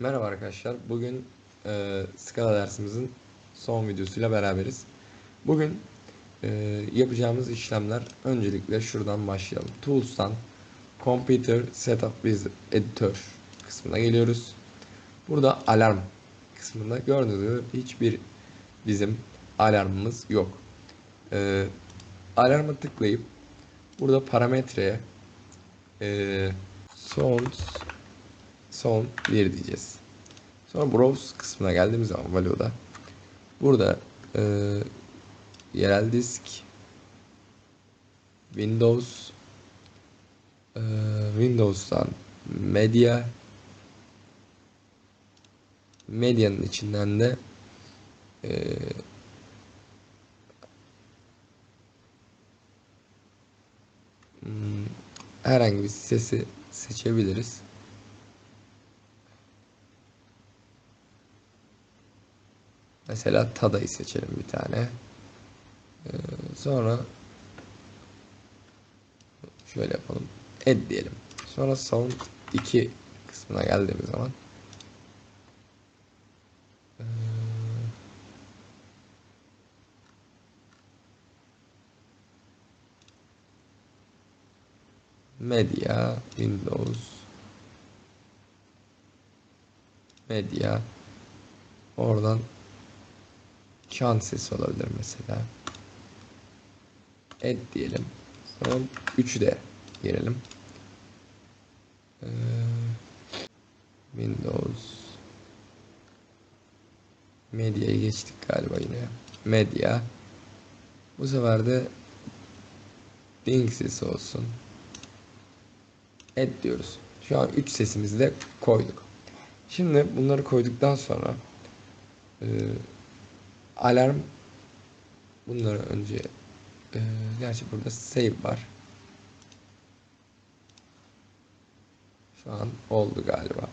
Merhaba arkadaşlar. Bugün e, Scala dersimizin son videosuyla beraberiz. Bugün e, yapacağımız işlemler öncelikle şuradan başlayalım. Tools'tan Computer Setup with Editor kısmına geliyoruz. Burada alarm kısmında gördüğünüz gibi hiçbir bizim alarmımız yok. E, alarma tıklayıp burada parametreye e, sounds son 1 diyeceğiz. Sonra browse kısmına geldiğimiz zaman value'da burada e, yerel disk Windows e, Windows'tan medya medyanın içinden de e, hmm, herhangi bir sesi seçebiliriz. Mesela Tada'yı seçelim bir tane. Ee, sonra şöyle yapalım. Add diyelim. Sonra sound 2 kısmına geldiğimiz zaman ee, Media, Windows, Media, oradan Çan sesi olabilir mesela. Add diyelim. Sonra 3'ü de girelim. Ee, Windows Medya'ya geçtik galiba yine. Medya. Bu sefer de Ding sesi olsun. Add diyoruz. Şu an 3 sesimizi de koyduk. Şimdi bunları koyduktan sonra e, alarm bunları önce e, gerçi burada save var. Şu an oldu galiba.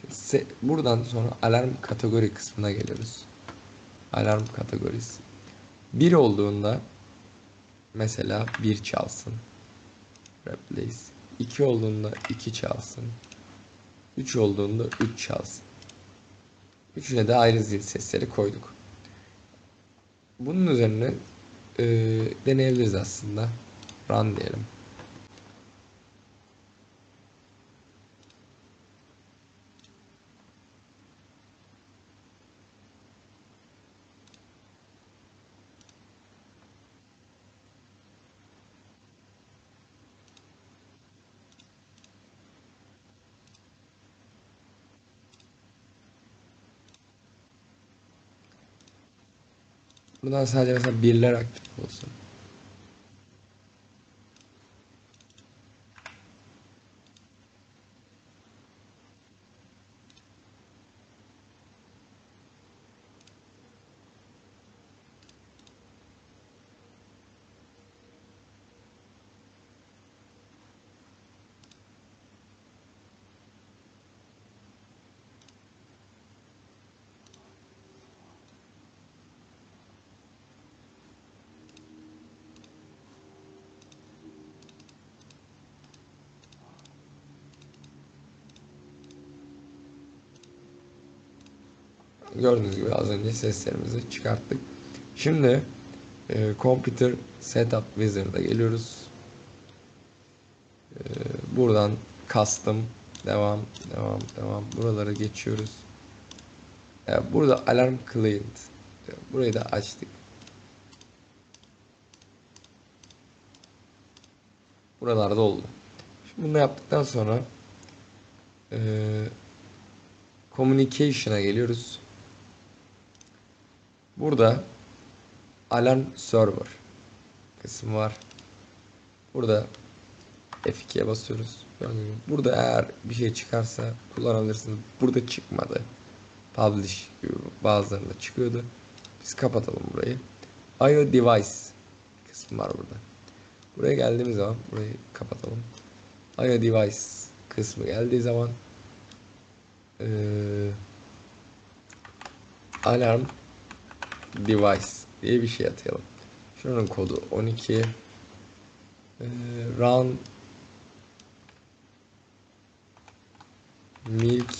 Şimdi buradan sonra alarm kategori kısmına geliyoruz. Alarm kategorisi. Bir olduğunda mesela bir çalsın. Replace. 2 olduğunda 2 çalsın. 3 olduğunda 3 çalsın. Üçüne de ayrı zil sesleri koyduk. Bunun üzerine e, deneyebiliriz aslında. Run diyelim. Buradan sadece mesela birler aktif olsun. Gördüğünüz gibi az önce seslerimizi çıkarttık. Şimdi e, Computer Setup Wizard'a geliyoruz. E, buradan Custom devam devam devam buraları geçiyoruz. E, burada Alarm Client e, burayı da açtık. Buralarda oldu. Şimdi bunu yaptıktan sonra e, Communication'a geliyoruz. Burada alarm server kısmı var. Burada F2'ye basıyoruz. Burada eğer bir şey çıkarsa kullanabilirsiniz. Burada çıkmadı. Publish gibi bazılarında çıkıyordu. Biz kapatalım burayı. IO device kısmı var burada. Buraya geldiğimiz zaman burayı kapatalım. IO device kısmı geldiği zaman ee, alarm device diye bir şey atayalım. Şunun kodu 12 ee, run milk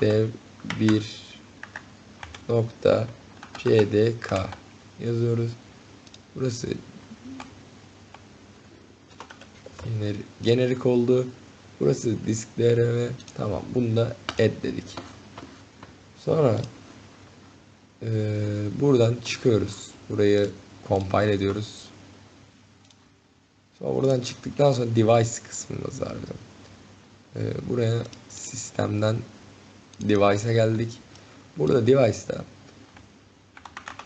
dev 1 nokta pdk yazıyoruz. Burası gener generik oldu. Burası disk DRM. Tamam. Bunu da add dedik. Sonra eee, buradan çıkıyoruz. Burayı compile ediyoruz. Sonra buradan çıktıktan sonra device var. bizim. Eee, buraya sistemden device'a geldik. Burada device'da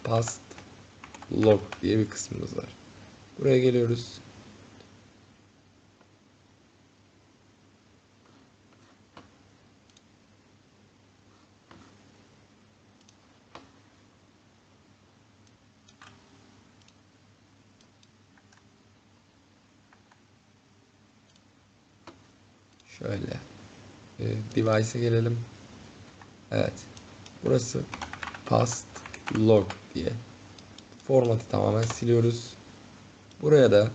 past log diye bir kısmımız var. Buraya geliyoruz. Şöyle. E, device'e gelelim. Evet. Burası past log diye. Formatı tamamen siliyoruz. Buraya da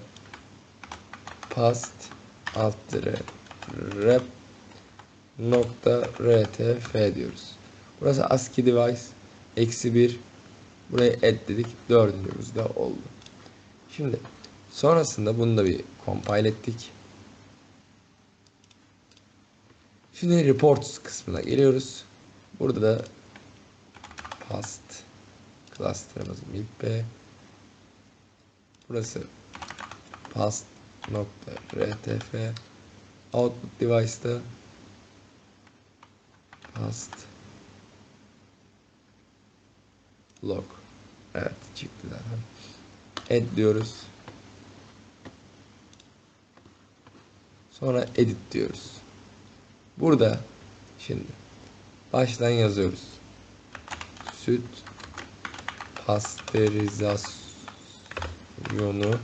past alt dire rep nokta rtf diyoruz. Burası ASCII device eksi bir buraya add dedik dördüncümüz de oldu. Şimdi sonrasında bunu da bir compile ettik. Şimdi reports kısmına geliyoruz. Burada da past cluster'ımız milk b. Burası past rtf output device'da past log evet çıktı zaten add diyoruz sonra edit diyoruz burada şimdi baştan yazıyoruz süt pastörizasyonu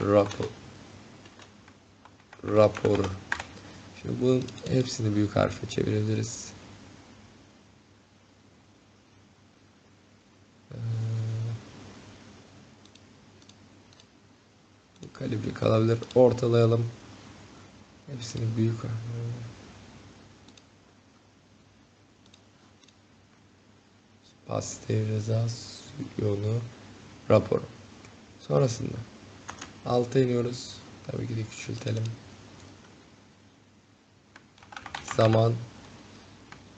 rapor raporu. Şimdi bunun hepsini büyük harfe çevirebiliriz. Ee, Bu kalibre kalabilir. Ortalayalım. Hepsini büyük harfe. Pastörizasyonu raporu. Sonrasında alta iniyoruz. Tabii ki de küçültelim. Zaman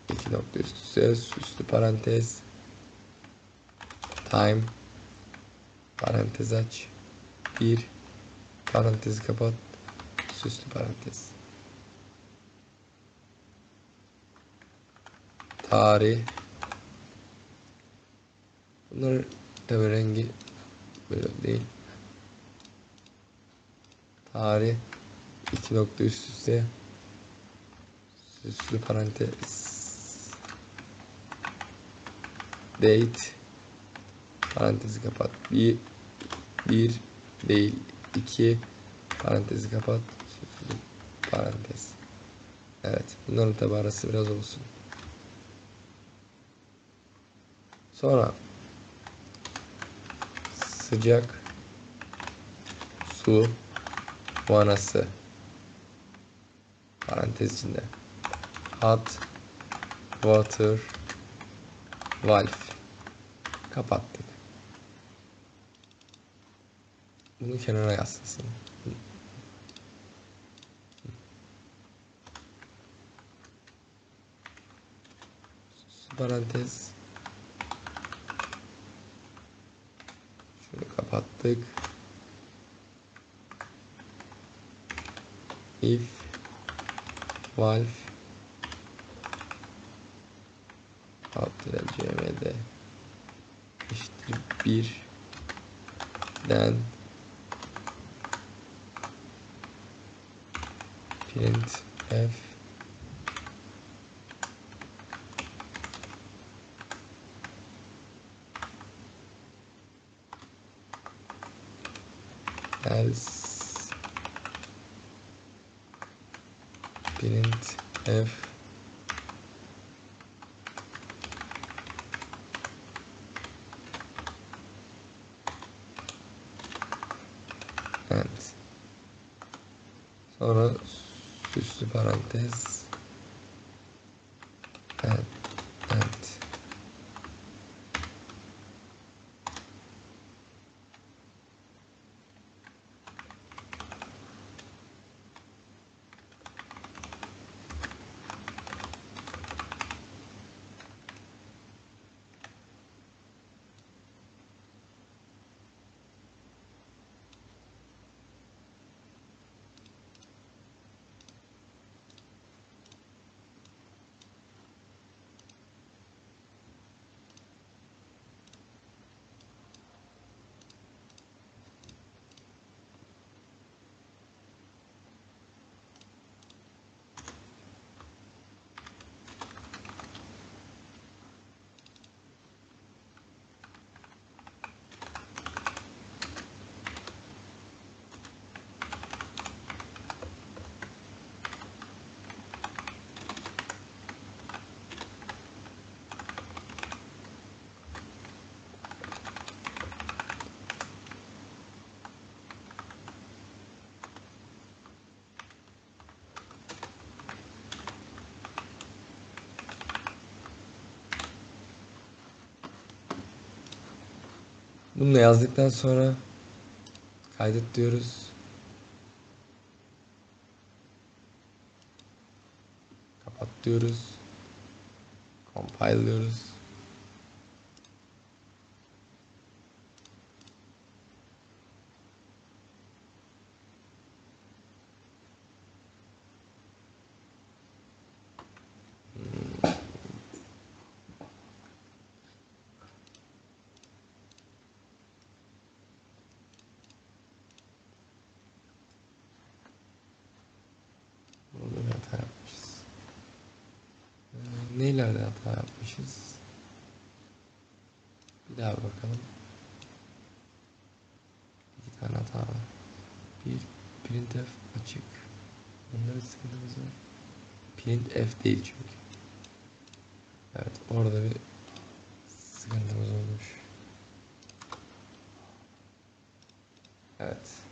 iki nokta üst üste üstü parantez time parantez aç bir parantezi kapat süslü parantez. Tarih. Bunlar tabi rengi böyle değil. Tarih. İki nokta üst üste. Süslü parantez. Date. Parantezi kapat. Bir bir değil. İki. Parantezi kapat parantez. Evet bunların tabi biraz olsun. Sonra sıcak su vanası. Parantez içinde. Hot water valve. Kapattık. Bunu kenara yansıtsın. Parantez. Şunu kapattık. If valve alt cm'de eşittir bir den print f else print f. Evet. Sonra süslü parantez Evet. Evet. Bunu da yazdıktan sonra kaydet diyoruz. Kapat diyoruz. Compile diyoruz. Burada bir hata yapmışız. Ee, neylerde hata yapmışız? Bir daha bakalım. İki tane hata var. Bir, printf açık. Bunda bir sıkıntımız var. Printf değil çünkü. Evet, orada bir sıkıntımız olmuş. Evet.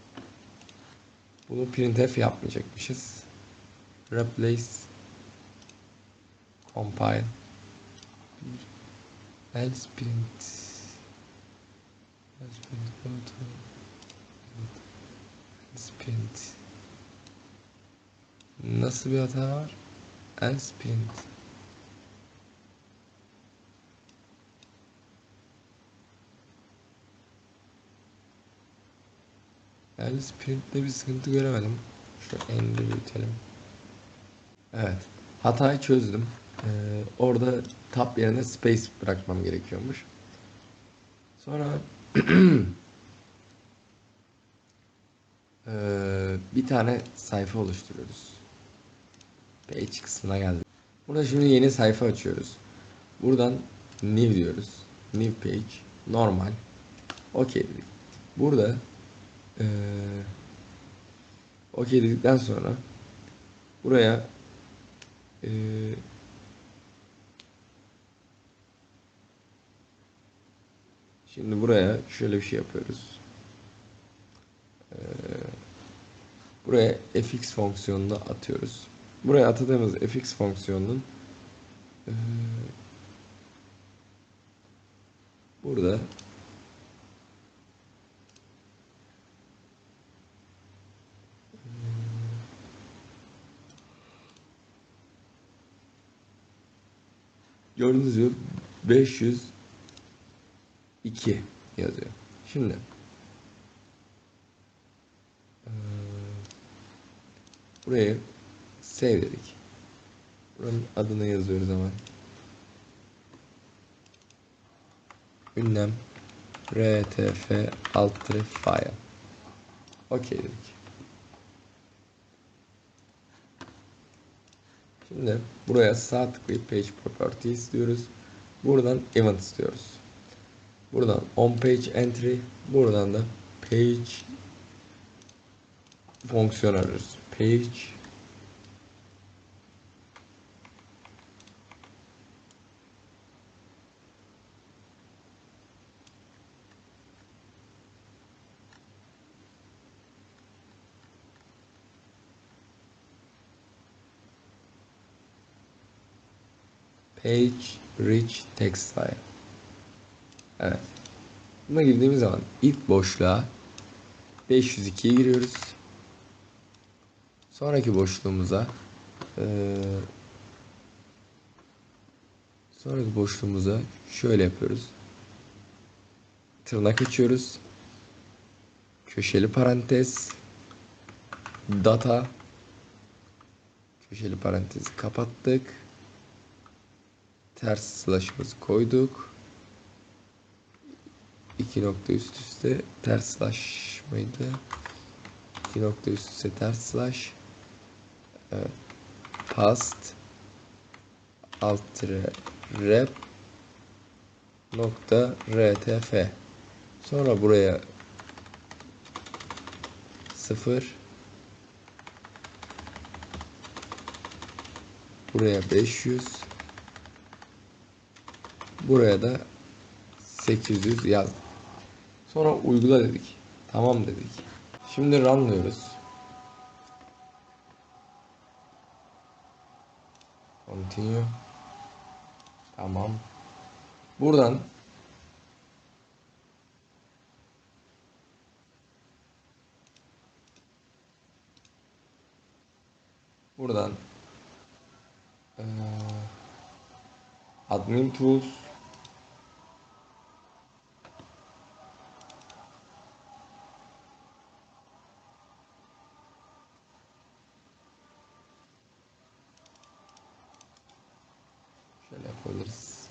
Bunu printf yapmayacakmışız. Replace compile bir else print else print go to else print nasıl bir hata var else print else print'te bir sıkıntı göremedim şu endi büyütelim Evet. Hatayı çözdüm. Ee, orada tab yerine space bırakmam gerekiyormuş. Sonra ee, bir tane sayfa oluşturuyoruz. Page kısmına geldik. Burada şimdi yeni sayfa açıyoruz. Buradan new diyoruz. New page. Normal. OK dedik. Burada ee, OK dedikten sonra buraya ee, şimdi buraya şöyle bir şey yapıyoruz. Ee, buraya fx fonksiyonunu atıyoruz. Buraya atadığımız fx fonksiyonunun ee, burada Gördüğünüz gibi 502 yazıyor. Şimdi buraya save dedik. Buranın adını yazıyoruz hemen. Ünlem rtf alt file. Okey dedik. Şimdi buraya sağ tıklayıp Page Properties diyoruz. Buradan Event istiyoruz. Buradan On Page Entry. Buradan da Page fonksiyon arıyoruz. Page Page Rich Text File. Evet. Buna girdiğimiz zaman ilk boşluğa 502'ye giriyoruz. Sonraki boşluğumuza eee sonraki boşluğumuza şöyle yapıyoruz. Tırnak açıyoruz. Köşeli parantez data köşeli parantezi kapattık. Ters slash'ımızı koyduk. İki nokta üst üste ters slash mıydı? İki nokta üst üste ters slash. Evet. Past alt rep nokta rtf. Sonra buraya 0 buraya 500 buraya da 800 yazdık. Sonra uygula dedik. Tamam dedik. Şimdi runlıyoruz. Continue. Tamam. Buradan Buradan eee, Admin Tools Şöyle yapabiliriz.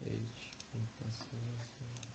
Page Infrastructure.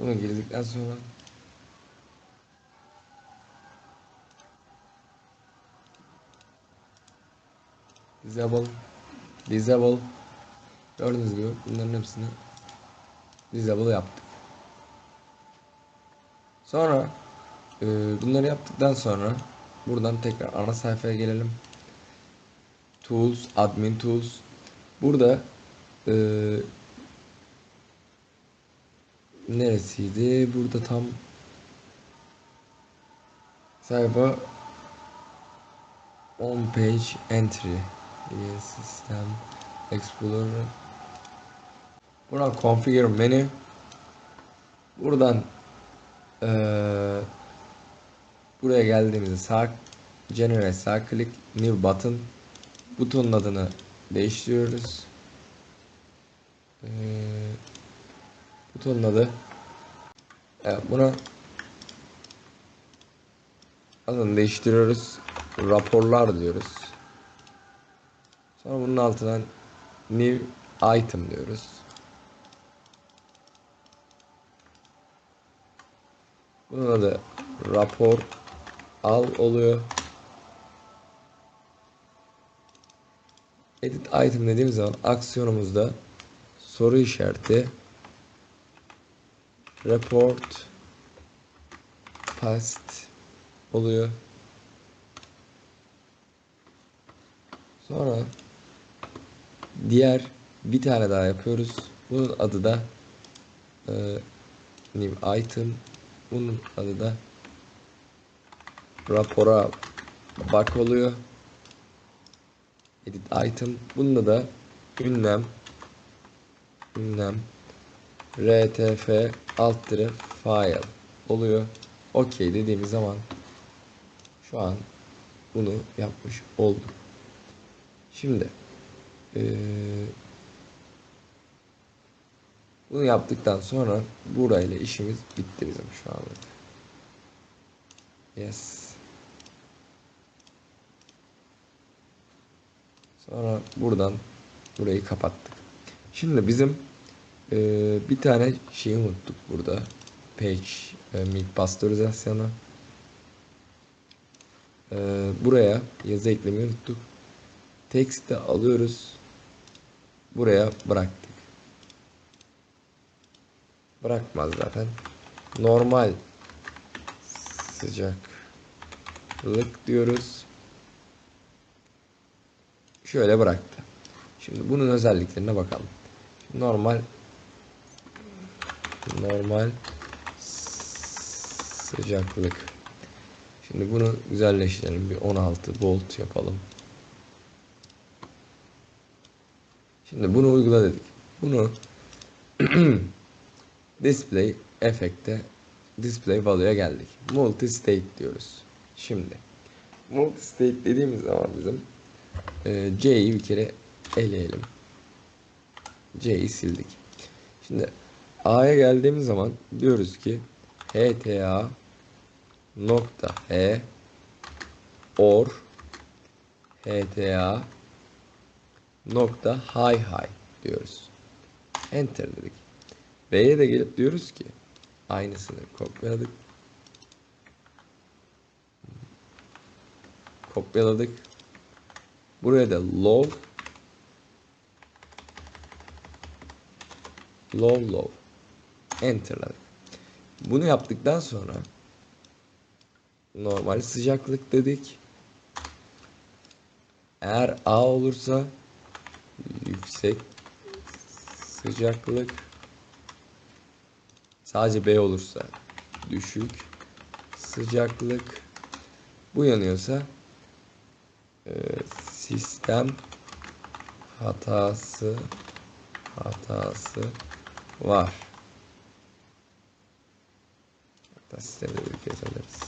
Bunu girdikten sonra Disable Disable Gördüğünüz gibi bunların hepsini Disable yaptık. Sonra e, bunları yaptıktan sonra buradan tekrar ana sayfaya gelelim. Tools, Admin Tools. Burada e, neresiydi? Burada tam sayfa on page entry. System explorer. Buradan configure menü. Buradan eee, buraya geldiğimizde sağ generate sağ click new button butonun adını değiştiriyoruz. Eee, butonun adı evet, buna adını değiştiriyoruz. Raporlar diyoruz. Sonra bunun altından new item diyoruz. Bunun adı rapor al oluyor. Edit item dediğimiz zaman aksiyonumuzda soru işareti report past oluyor. Sonra diğer bir tane daha yapıyoruz. Bunun adı da e, item. Bunun adı da rapora bak oluyor. Edit item. Bunda da ünlem ünlem rtf alt tire file oluyor. Okey dediğimiz zaman şu an bunu yapmış olduk. Şimdi eee, bunu yaptıktan sonra burayla işimiz bitti bizim şu anlık. Yes. Sonra buradan burayı kapattık. Şimdi bizim eee, bir tane şeyi unuttuk burada. Page e, milk pastörizasyonu. Ee, buraya yazı eklemeyi unuttuk. Text'i alıyoruz. Buraya bıraktık. Bırakmaz zaten. Normal sıcaklık diyoruz. Şöyle bıraktı. Şimdi bunun özelliklerine bakalım. Normal normal sıcaklık. Şimdi bunu güzelleştirelim. Bir 16 volt yapalım. Şimdi bunu uygula dedik. Bunu display efekte display value'ya geldik. Multi state diyoruz. Şimdi multi state dediğimiz zaman bizim e, C'yi bir kere eleyelim. C'yi sildik. Şimdi A'ya geldiğimiz zaman diyoruz ki HTA nokta H or HTA nokta high high diyoruz. Enter dedik. B'ye de gelip diyoruz ki aynısını kopyaladık. Kopyaladık. Buraya da low low low enterladık. Bunu yaptıktan sonra normal sıcaklık dedik. Eğer A olursa yüksek sıcaklık sadece B olursa düşük sıcaklık bu yanıyorsa e, sistem hatası hatası var. Hatta sistemde bir yazabiliriz.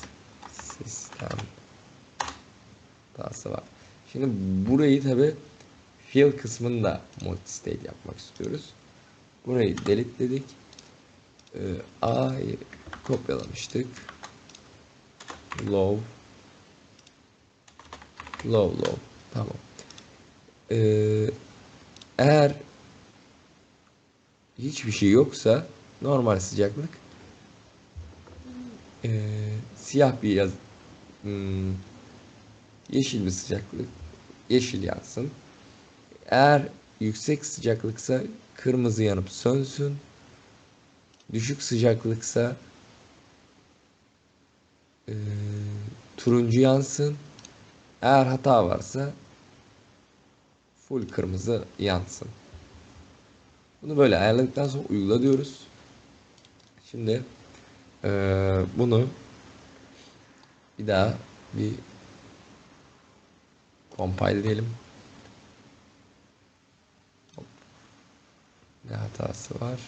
Sistem hatası var. Şimdi burayı tabi fill kısmında multistate yapmak istiyoruz. Burayı delete dedik. Ee, A'yı kopyalamıştık. Low low low tamam. Ee, eğer hiçbir şey yoksa normal sıcaklık ee, siyah bir yaz hmm, yeşil bir sıcaklık yeşil yansın. Eğer yüksek sıcaklıksa kırmızı yanıp sönsün. Düşük sıcaklıksa e, turuncu yansın. Eğer hata varsa full kırmızı yansın. Bunu böyle ayarladıktan sonra uygula diyoruz. Şimdi e, bunu bir daha bir compile diyelim. Ne hatası var?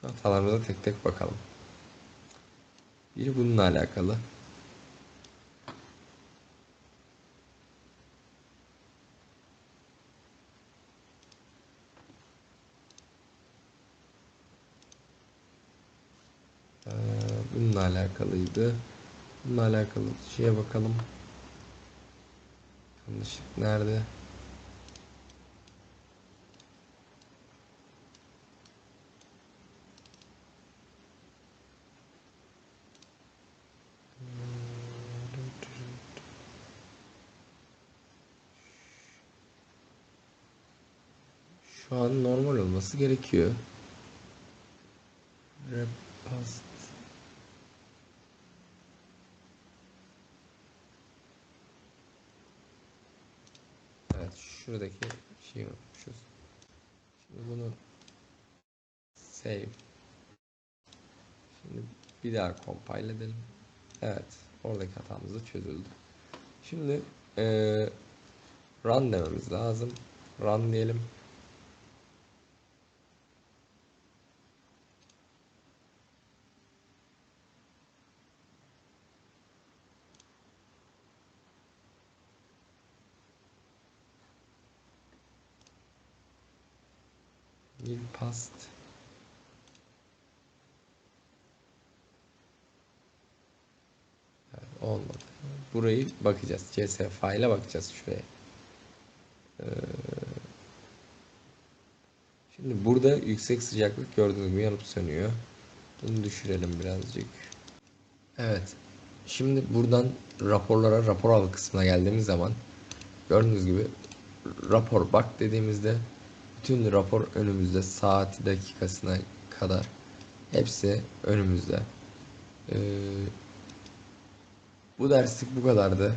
Şu hatalarımıza tek tek bakalım. Biri bununla alakalı. Ee, bununla alakalıydı. Bununla alakalı şeye bakalım. Yanlışlık nerede? Şu an normal olması gerekiyor. Repast. Evet şuradaki şeyi unutmuşuz. Şimdi bunu save. Şimdi bir daha compile edelim. Evet oradaki hatamız da çözüldü. Şimdi eee run dememiz lazım. Run diyelim. İl past olmadı. Burayı bakacağız. CS file'e bakacağız şuraya. Ee, şimdi burada yüksek sıcaklık gördüğünüz gibi yanıp sönüyor. Bunu düşürelim birazcık. Evet. Şimdi buradan raporlara rapor al kısmına geldiğimiz zaman gördüğünüz gibi rapor bak dediğimizde bütün rapor önümüzde saati dakikasına kadar hepsi önümüzde. Ee, bu derslik bu kadardı.